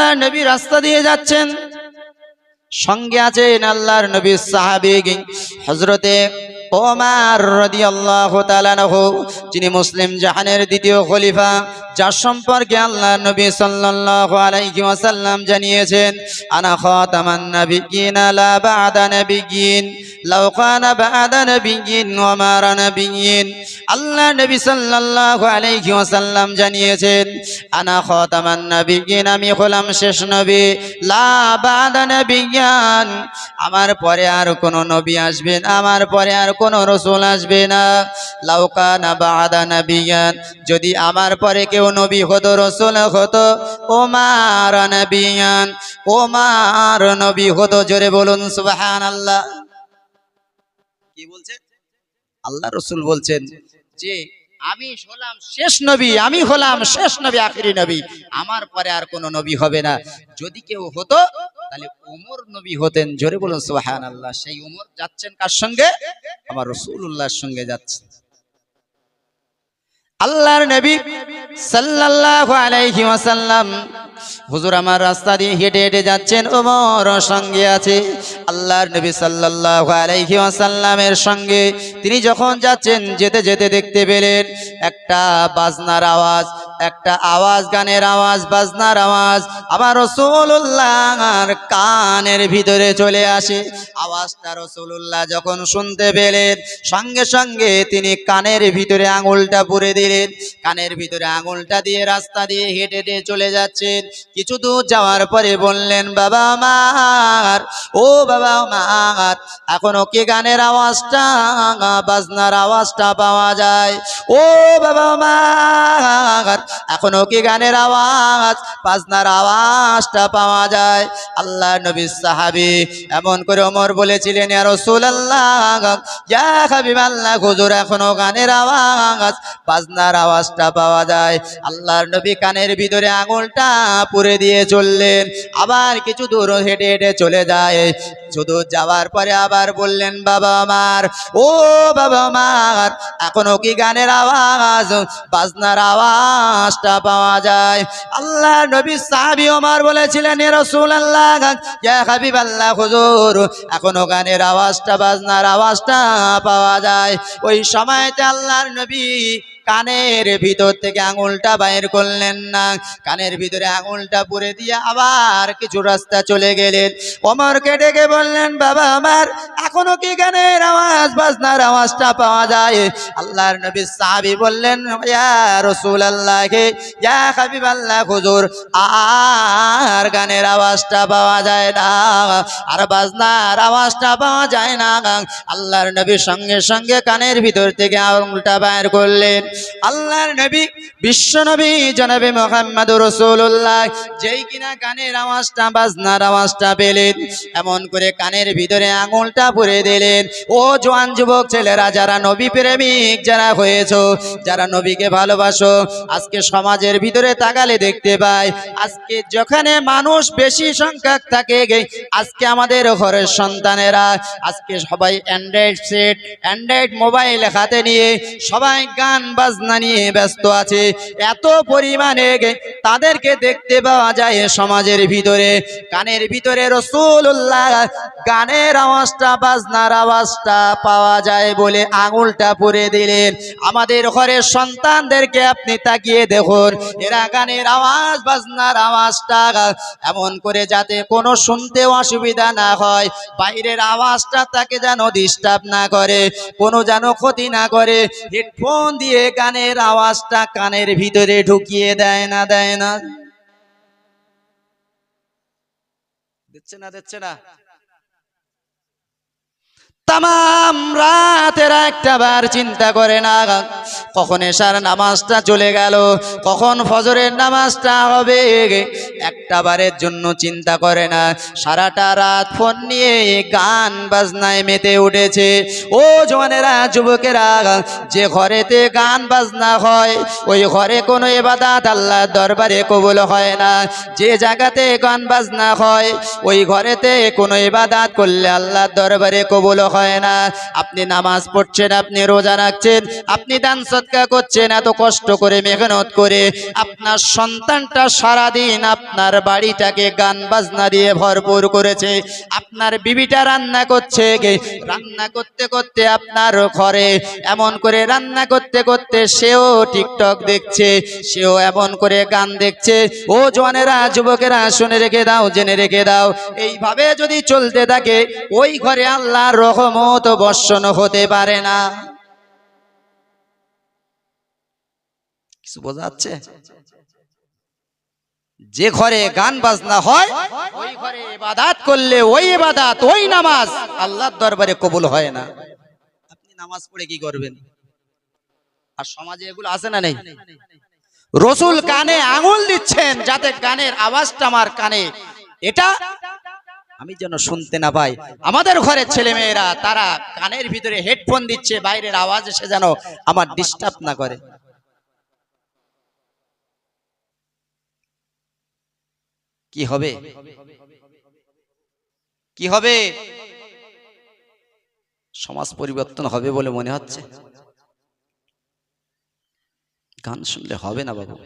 আল্লাহর নবী রাস্তা দিয়ে যাচ্ছেন। সঙ্গে আছেন আল্লাহর নবী সাহাবি হজরতে ওমার রাদিয়াল্লাহু তাআলা আনহু, যিনি মুসলিম জাহানের দ্বিতীয় খলিফা, যার সম্পর্কে আল্লাহ নবী সাল্লাল্লাহু আলাইহি ওয়াসাল্লাম জানিয়েছেন, আনা খাতামান আল্লাহ নবী জানিয়েছেন আমি নবী, লা আমার পরে আর কোন নবী আসবেন আমার পরে আর কোন রসুল আসবে না। লাউকা না বাদা নাবিয়ান, যদি আমার পরে কেউ নবী হতো, রসুল হতো, ও ওমার নবিয়ান ওমার নবী হতো, জোরে বলুন সুবাহান আল্লাহ কি বলছেন আল্লাহ রসুল বলছেন যে, আমি হলাম শেষ নবী, আমি হলাম শেষ নবী, আখিরি নবী, আমার পরে আর কোনো নবী হবে না। যদি কেউ হতো তাহলে ওমর নবী হতেন, জোরে বলুন সুবহান আল্লাহ সেই ওমর যাচ্ছেন কার সঙ্গে? আমার রসুল্লাহর সঙ্গে যাচ্ছেন। আল্লাহর নবী সাল্লাল্লাহু আলাইহি ওয়াসাল্লাম, হুজুর আমার রাস্তা দিয়ে হেঁটে হেঁটে যাচ্ছেন ওমর সঙ্গে আছে। আল্লাহর নবী সাল্লাল্লাহু আলাইহি ওয়াসাল্লামের সঙ্গে তিনি যখন যাচ্ছেন, যেতে যেতে দেখতে পেলেন একটা বাজনার আওয়াজ। একটা আওয়াজ, গানের আওয়াজ, বাজনার আওয়াজ আবার রসুল্লাহর কানের ভিতরে চলে আসে। আওয়াজটা রসুল্লাহ যখন শুনতে পেলেন, সঙ্গে সঙ্গে তিনি কানের ভিতরে আঙুলটা পুরে দিলেন। কানের ভিতরে আঙুলটা দিয়ে রাস্তা দিয়ে হেঁটে হেঁটে চলে যাচ্ছেন। কিছু দূর যাওয়ার পরে বললেন, বাবা আমার, ও বাবা আমার, এখনও কি গানের আওয়াজটা, বাজনার আওয়াজটা পাওয়া যায়? ও বাবা আমার এখনও কি গানের আওয়াজ? পাজনার আওয়াজটা পাওয়া যায়। আল্লাহ নবী সাহাবি এমন করে ওমর বলেছিলেন, ইয়া রাসূলুল্লাহ, ইয়া হাবিবাল্লাহ, হুজুর, এখনও গানের আওয়াজ? পাজনার আওয়াজটা পাওয়া যায়। আল্লাহর নবী কানের ভিতরে আঙুলটা পুরে দিয়ে চললেন। আবার কিছু দূর হেঁটে হেঁটে চলে যায়। শুধু যাওয়ার পরে আবার বললেন, বাবা আমার, ও বাবা আমার, এখনও কি গানের আওয়াজ? বাজনার আওয়াজটা পাওয়া যায়। আল্লাহ নবী সাহাবি ওমর বলেছিলেন, এ রাসূলুল্লাহ, ইয়া হাবিবাল্লাহ, হুজুর, এখনও গানের আওয়াজটা, বাজনার আওয়াজটা পাওয়া যায়। ওই সময়তে আল্লাহর নবী কানের ভিতর থেকে আঙুলটা বাইর করলেন না। কানের ভিতরে আঙুলটা পুরে দিয়ে আবার কিছু রাস্তা চলে গেলেন। ওমরকে ডেকে বললেন, বাবা আমার, এখনও কি গানের আওয়াজ, বাজনার আওয়াজটা পাওয়া যায়? আল্লাহর নবী সাহাবী বললেন ইয়া রাসূলুল্লাহকে ইয়া হাবিবাল্লাহ হুজুর, আর গানের আওয়াজটা পাওয়া যায় না, আর বাজনার আওয়াজটা পাওয়া যায় না। আল্লাহর নবীর সঙ্গে সঙ্গে কানের ভিতর থেকে আঙুলটা বাইর করলেন। আল্লাহর নবী, বিশ্ব নবী জনাবে মোহাম্মদ রসুল্লাহ যেই কিনা কানের আওয়াজটা, বাজনার আওয়াজটা পেলেন, এমন করে কানের ভিতরে আঙুলটা পুরে দিলেন। ও জোয়ান যুবক ছেলেরা, যারা নবী প্রেমিক যারা হয়েছ, যারা নবীকে ভালোবাসো আজকে সমাজের ভিতরে তাকালে দেখতে পাই। আজকে যেখানে মানুষ বেশি সংখ্যক থাকে আজকে আমাদের ঘরের সন্তানেরা, আজকে সবাই অ্যান্ড্রয়েড সেট, অ্যান্ড্রয়েড মোবাইল হাতে নিয়ে সবাই গান বাজনা নিয়ে ব্যস্ত আছে। এত পরিমাণে তাদেরকে দেখতে পাওয়া যায় সমাজের ভিতরে। কানের ভিতরে রসুল্লাহ গানের আওয়াজটা, বাজনার আওয়াজটা পাওয়া যায় বলে আঙুলটা পরে দিলেন। আমাদের ঘরের সন্তানদেরকে আপনি তাকিয়ে দেখুন, এরা গানের আওয়াজ, বাজনার আওয়াজটা এমন করে যাতে কোনো শুনতে অসুবিধা না হয়। বাইরের আওয়াজটা তাকে যেন ডিস্টার্ব না করে, কোনো যেন ক্ষতি না করে। হেডফোন দিয়ে গানের আওয়াজটা কানের ভিতরে ঢুকিয়ে দেয় না দেয় না। দিচ্ছে না দিচ্ছে না। তাম রাতের একটা বার চিন্তা করে না, কখন এসার নামাজটা চলে গেল, কখন ফজরের নামাজটা হবে, একটা বারের জন্য চিন্তা করে না। সারাটা রাত ফোন নিয়ে গান বাজনায় মেতে উঠেছে। ও জওয়ানেরা, যুবকেরা, যে ঘরেতে গান বাজনা হয়, ওই ঘরে কোনো এবাদাত আল্লাহ দরবারে কবুল হয় না। যে জায়গাতে গান বাজনা হয়, ওই ঘরেতে কোনো ইবাদাত করলে আল্লাহ দরবারে কবুল হয় হয় না। আপনি নামাজ পড়ছেন, আপনি রোজা রাখছেন, আপনি দান সৎকা করছেন, এত কষ্ট করে, মেহনত করে আপনার সন্তানটা সারাদিন আপনার বাড়িটাকে গান বাজনা দিয়ে ভরপুর করেছে, আপনার বিবিটা রান্না করছে রান্না করতে করতে আপনার ঘরে এমন করে রান্না করতে করতে সেও টিকটক দেখছে, সেও এমন করে গান দেখছে, ও জওয়ানেরা যুবকেরা, শুনে রেখে দাও, জেনে রেখে দাও, এইভাবে যদি চলতে থাকে, ওই ঘরে আল্লাহর রহমত বর্ষণ হতে পারে না। কিছু বোঝা যাচ্ছে? যে ঘরে গান বাজনা হয়, ওই ঘরে ইবাদাত করলে ওই ইবাদাত, ওই নামাজ আল্লাহর দরবারে কবুল হয় না। আপনি নামাজ পড়ে কি করবেন? আর সমাজে এগুলো আছে না নেই? রসুল কানে আঙুল দিচ্ছেন যাতে গানের আওয়াজটা আমার কানে। এটা আমি যেন শুনতে না পাই। আমাদের ঘরের ছেলে মেয়েরা তারা কানের ভিতরে হেডফোন দিচ্ছে, বাইরের আওয়াজ এসে যেন আমার ডিস্টার্ব না করে। কি হবে? কি হবে? সমাজ পরিবর্তন হবে বলে মনে হচ্ছে। গান শুনলে হবে না বাবু।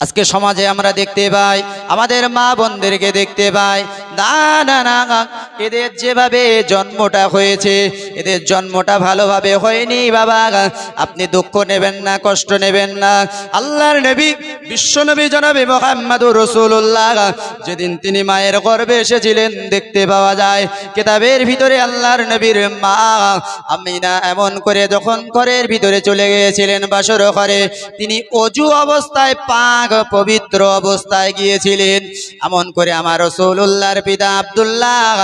আজকে সমাজে আমরা দেখতে পাই আমাদের মা বোনদেরকে দেখতে পাই। না না না না, এদের যেভাবে জন্মটা হয়েছে এদের জন্মটা ভালোভাবে হয়নি বাবা। আপনি দুঃখ নেবেন না কষ্ট নেবেন না। আল্লাহর নবী বিশ্বনবী জনাবি মোহাম্মদুর রসুল্লাহ যেদিন তিনি মায়ের গর্ভে এসেছিলেন দেখতে পাওয়া যায় কেতাবের ভিতরে আল্লাহর নবীর মা আমিনা এমন করে যখন ঘরের ভিতরে চলে গিয়েছিলেন বাসর ঘরে তিনি অজু অবস্থায় পাক পবিত্র অবস্থায় গিয়েছিলেন। এমন করে আমার রসুল্লাহর পিতা আব্দুল্লাহ,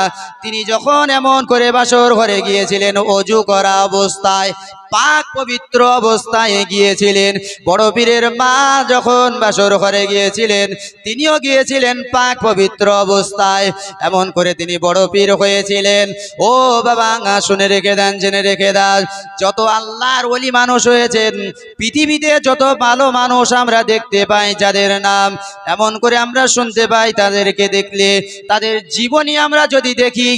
তিনি যখন এমন করে বাসর ঘরে গিয়েছিলেন, অজু করা অবস্থায়, পাক পবিত্র অবস্থায় গিয়েছিলেন। বড় পীরের মা যখন বাসর ঘরে গিয়েছিলেন, তিনিও গিয়েছিলেন পাক পবিত্র অবস্থায়। এমন করে তিনি বড় পীর হয়েছিলেন। ও বাবা, শুনে রেখে দেন, জেনে রেখে দেন, যত আল্লাহর ওলি মানুষ হয়েছেন, পৃথিবীতে যত ভালো মানুষ আমরা দেখতে পাই যাদের নাম এমন করে আমরা শুনতে পাই, তাদেরকে দেখলে তাদের জীবনী আমরা যদি দেখি,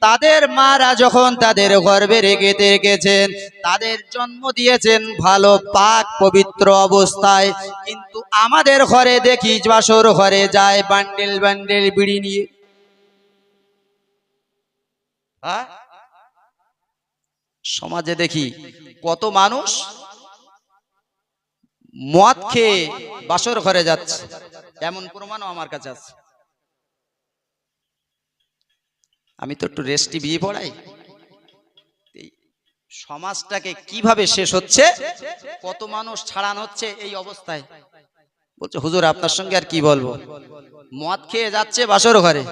তাদের মারা যখন তাদের গর্বে রেখে রেখেছেন তাদের জন্ম দিয়েছেন ভালো পাক পবিত্র অবস্থায় কিন্তু আমাদের ঘরে দেখি বাসর ঘরে যায় বান্ডেল বান্ডেল বিড়ি নিয়ে হ্যাঁ? সমাজে দেখি কত মানুষ মদ খেয়ে বাসর ঘরে যাচ্ছে। এমন প্রমাণও আমার কাছে আছে। আমি তো একটু রেস্টি বিয়ে পড়াই। সমাজটাকে কীভাবে শেষ হচ্ছে, কত মানুষ ছাড়ান হচ্ছে এই অবস্থায়। বলছে, হুজুর, আপনার সঙ্গে আর কি বলব? মদ খেয়ে যাচ্ছে বাসর ঘরে।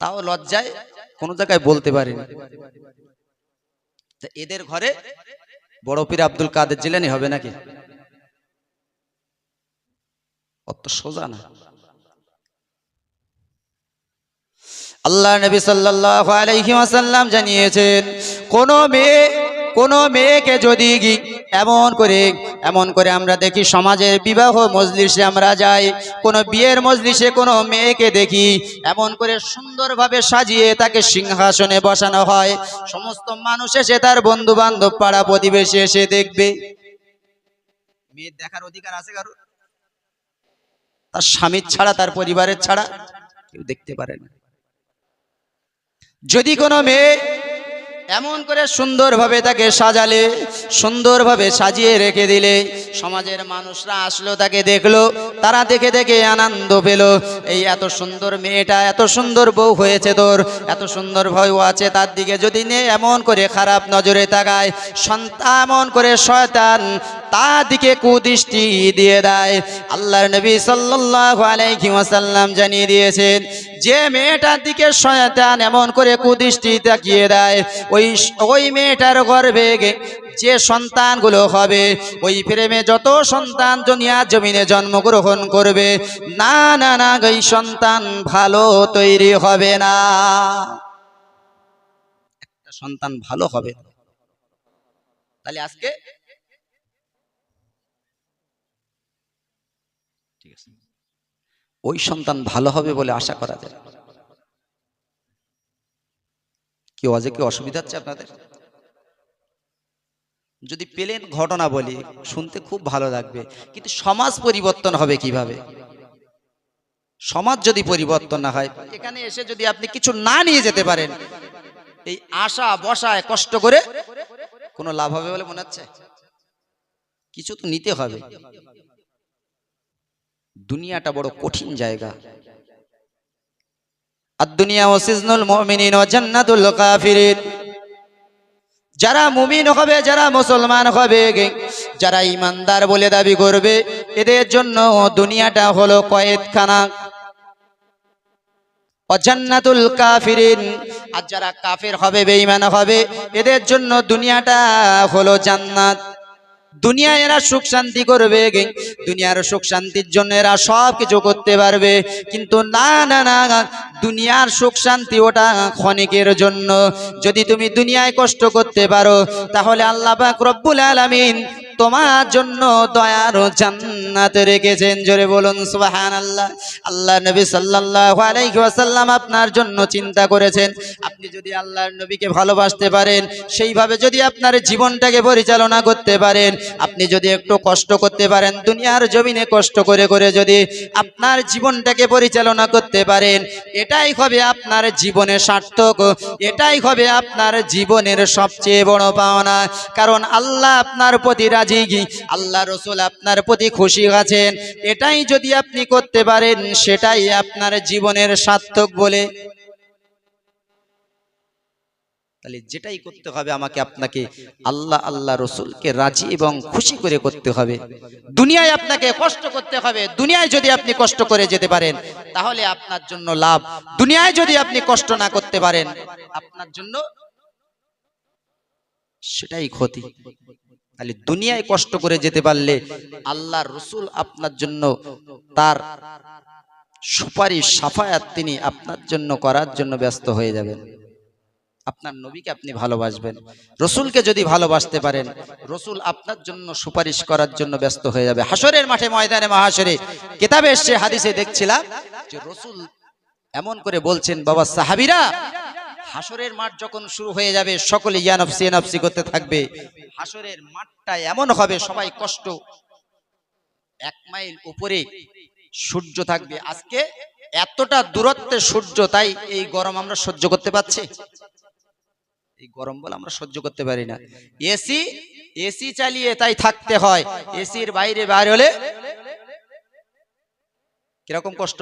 তাও লজ্জায় কোনো জায়গায় বলতে পারিনি। তা এদের ঘরে বড় পীর আব্দুল কাদের জিলানি হবে নাকি? অত সোজা না। আল্লাহ নবী সাল্লাল্লাহু আলাইহি ওয়াসাল্লাম জানিয়েছেন, কোন মেয়ে, কোন মেয়েকে যদি এমন করে এমন করে আমরা দেখি সমাজের বিবাহ মজলিসে আমরা যাই, কোন বিয়ের মজলিসে কোনো মেয়েকে দেখি, এমন করে সুন্দরভাবে সাজিয়ে তাকে সিংহাসনে বসানো হয়, সমস্ত মানুষ এসে তার বন্ধু বান্ধব পাড়া প্রতিবেশী এসে দেখবে। মেয়ের দেখার অধিকার আছে কারও তার স্বামীর ছাড়া, তার পরিবারের ছাড়া কেউ দেখতে পারে না। যদি কোনো মেয়ে এমন করে সুন্দরভাবে তাকে সাজালে, সুন্দরভাবে সাজিয়ে রেখে দিলে, সমাজের মানুষরা আসলো, তাকে দেখল, তারা দেখে দেখে আনন্দ পেল, এই এত সুন্দর মেয়েটা, এত সুন্দর বউ হয়েছে তোর, এত সুন্দর ভয় আছে তার দিকে। যদি নে এমন করে খারাপ নজরে তাকায়, সন্তান এমন করে শয়তান তার দিকে কুদৃষ্টি দিয়ে দেয়। আল্লাহর নবী সাল্লাল্লাহু আলাইহি ওয়াসাল্লাম জানিয়ে দিয়েছেন, যে মেয়েটার দিকে শয়তান এমন করে কুদৃষ্টি তাকিয়ে দেয়, ওই ওই মেয়েটার গর্ভে যে সন্তানগুলো হবে, ওই প্রেমে যত সন্তান দুনিয়া জমিনে জন্মগ্রহণ করবে, না না না এই সন্তান ভালো তৈরি হবে না। একটা সন্তান ভালো হবে তাহলে আজকে ঠিক আছে ওই সন্তান ভালো হবে বলে আশা করা যায়। কি অজে কি অসুবিধা হচ্ছে আপনাদের? যদি পেলেন ঘটনা বলি, শুনতে খুব ভালো লাগবে। কিন্তু সমাজ পরিবর্তন হবে কীভাবে? সমাজ যদি পরিবর্তন না হয়, এখানে এসে যদি আপনি কিছু না নিয়ে যেতে পারেন, এই আশা, বসায়, কষ্ট করে কোনো লাভ হবে বলে মনে হচ্ছে? কিছু তো নিতে হবে। দুনিয়াটা বড় কঠিন জায়গা। আর দুনিয়া ও সিজনুল মুমিনিন ও জান্নাতুল কাফিরিন। যারা মুমিন হবে, যারা মুসলমান হবে, যারা ইমানদার বলে দাবি করবে, এদের জন্য দুনিয়াটা হলো কয়েদখানা অজান্নাতুল কাফিরিন। আর যারা কাফের হবে, বেঈমান হবে, এদের জন্য দুনিয়াটা হলো জান্নাত। দুনিয়া এরা সুখ শান্তি করবে দুনিয়ার সুখ শান্তির জন্য এরা সব কিছু করতে পারবে। কিন্তু না না না দুনিয়ার সুখ শান্তি ওটা ক্ষণিকের জন্য। যদি তুমি দুনিয়ায় কষ্ট করতে পারো, তাহলে আল্লাহ রব্বুল আলামিন তোমার জন্য দয়ার জান্নাত রেখেছেন। জোরে বলুন সুবাহান আল্লাহ আল্লাহ নবী সাল্লাল্লাহু আলাইহি ওয়াসাল্লাম আপনার জন্য চিন্তা করেছেন। আপনি যদি আল্লাহর নবীকে ভালোবাসতে পারেন, সেইভাবে যদি আপনার জীবনটাকে পরিচালনা করতে পারেন, আপনি যদি একটু কষ্ট করতে পারেন, দুনিয়ার জমিনে কষ্ট করে করে যদি আপনার জীবনটাকে পরিচালনা করতে পারেন, এটাই হবে আপনার জীবনের সার্থক, এটাই হবে আপনার জীবনের সবচেয়ে বড় পাওনা। কারণ আল্লাহ আপনার প্রতি রাজি আল্লাহ রসুল আপনার প্রতি খুশি আছেন। এটাই যদি আপনি করতে পারেন, সেটাই আপনার জীবনের সার্থক বলে। তাহলে যেটাই করতে হবে আমাকে আপনাকে, আল্লাহ আল্লাহ রসুলকে রাজি এবং খুশি করে করতে হবে। দুনিয়ায় আপনাকে কষ্ট করতে হবে। দুনিয়ায় যদি আপনি কষ্ট করে যেতে পারেন, তাহলে আপনার জন্য লাভ। দুনিয়ায় যদি আপনি কষ্ট না করতে পারেন, আপনার জন্য সেটাই ক্ষতি। তাহলে দুনিয়ায় কষ্ট করে যেতে পারলে আল্লাহ রসুল আপনার জন্য তার সুপারিশ, সাফায়াত তিনি আপনার জন্য করার জন্য ব্যস্ত হয়ে যাবেন। আপনার নবীকে আপনি ভালোবাসবেন। রসুলকে যদি ভালোবাসতে পারেন, রসুল আপনার জন্য সুপারিশ করার জন্য ব্যস্ত হয়ে যাবে। হাসরের মাঠে, ময়দানে মহাসরে কেতাবে এসছে হাদিসে দেখছিলাম যে রসুল এমন করে বলছেন, বাবা সাহাবিরা হাসরের মাঠ যখন শুরু হয়ে যাবে, সকলে ইয়ানফসি ইয়ানফসি করতে থাকবে। হাসরের মাঠটা এমন হবে, সবাই কষ্ট। এক মাইল উপরে সূর্য থাকবে। আজকে এতটা দূরত্বে সূর্য, তাই এই গরম আমরা সহ্য করতে পারছি? এই গরম বলে আমরা সহ্য করতে পারি না। এসি এসি চালিয়ে তাই থাকতে হয়। এসির বাইরে বাইরে হলে কীরকম কষ্ট?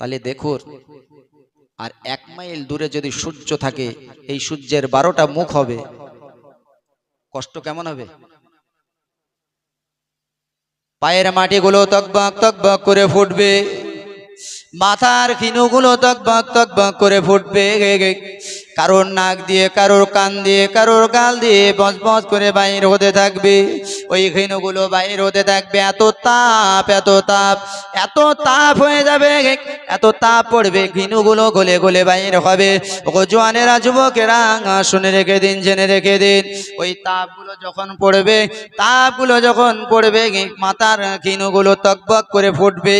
তাহলে দেখুন আর এক মাইল দূরে যদি সূর্য থাকে, এই সূর্যের বারোটা মুখ হবে। কষ্ট কেমন হবে? পায়ের মাটিগুলো তকবাক তকবাক করে ফুটবে। মাথার খিনুগুলো তকবক তকবক করে ফুটবে। কারোর নাক দিয়ে, কারোর কান দিয়ে, কারোর গাল দিয়ে বজ বজ করে বাইর হতে থাকবে। ওই ঘিনুগুলো বাইর হতে থাকবে। এত তাপ এত তাপ এত তাপ হয়ে যাবে। এত তাপ পড়বে ঘিনুগুলো গলে গলে বাইর হবে। ও জোয়ানেরা, যুবকেরা, শুনে রেখে দিন, জেনে রেখে দিন। ওই তাপগুলো যখন পড়বে, তাপগুলো যখন পড়বে, মাথার ঘিনুগুলো তকবক করে ফুটবে।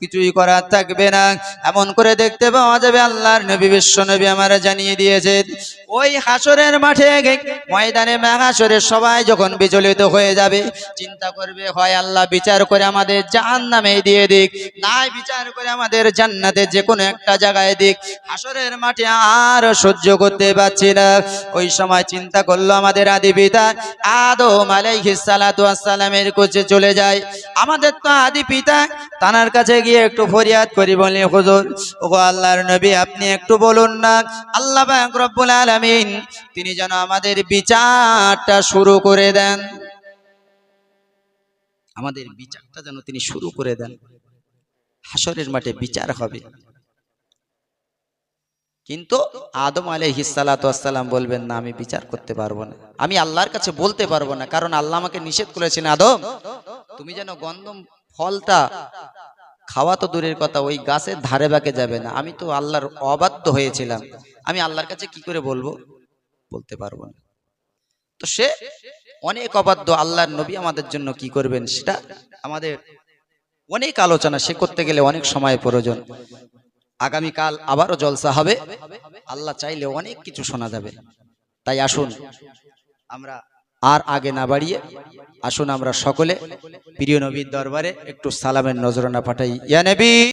কিছুই করার থাকবে না। এমন করে দেখতে পাওয়া যাবে আল্লাহর নবী, বিশ্ব নবী আমার জানিয়ে দিয়েছেন ওই হাসরের মাঠে ময়দানে হাসরে সবাই যখন বিচলিত হয়ে যাবে, চিন্তা করবে, হয় আল্লাহ, বিচার করে আমাদের জাহান নামে দিয়ে দিক। নাই, বিচার করে আমাদের জান্নাতে যে কোনো একটা জায়গায় দিক। হাসরের মাঠে আর সহ্য করতে পারছি না। ওই সময় চিন্তা করল আমাদের আদি পিতা। আদম আলাইহিস সালাতু আসসালামের কাছে চলে যায়। আমাদের তো আদি পিতা, তানার কাছে গিয়ে একটু ফরিয়াদ করি বলি, হুজুর ও আল্লাহর নবী, আপনি একটু বলুন না। আল্লাহ রব্বুল আলামিন, তিনি যেন আমাদের বিচারটা শুরু করে দেন। আমাদের বিচারটা যেন তিনি শুরু করে দেন। হাসরের মাঠে বিচার হবে। কিন্তু আদম আলাইহিসালাম বলবেন, না, আমি বিচার করতে পারব না। আমি আল্লাহর কাছে বলতে পারব না, কারণ আল্লাহ আমাকে নিষেধ করেছেন, আদম। তুমি যেন গন্ধম ফলটা খাওয়া তো দূরের কথা, ওই গাছের ধারে বাঁকে যাবে না। আমি তো আল্লাহর অবাধ্য হয়েছিলাম। আমি আল্লাহর কাছে কি করে বলব? বলতে পারব না। তো সে অনেক অবাধ্য আল্লাহর নবী আমাদের জন্য কি করবেন সেটা আমাদের অনেক আলোচনা। সে করতে গেলে অনেক সময় প্রয়োজন। আগামীকাল আবারও জলসা হবে। আল্লাহ চাইলে অনেক কিছু শোনা যাবে। তাই আসুন, আমরা আর আগে না বাড়িয়ে আসুন আমরা সকলে প্রিয় নবীর দরবারে একটু সালামের নজরানা পাঠাই। ইয়া নবী!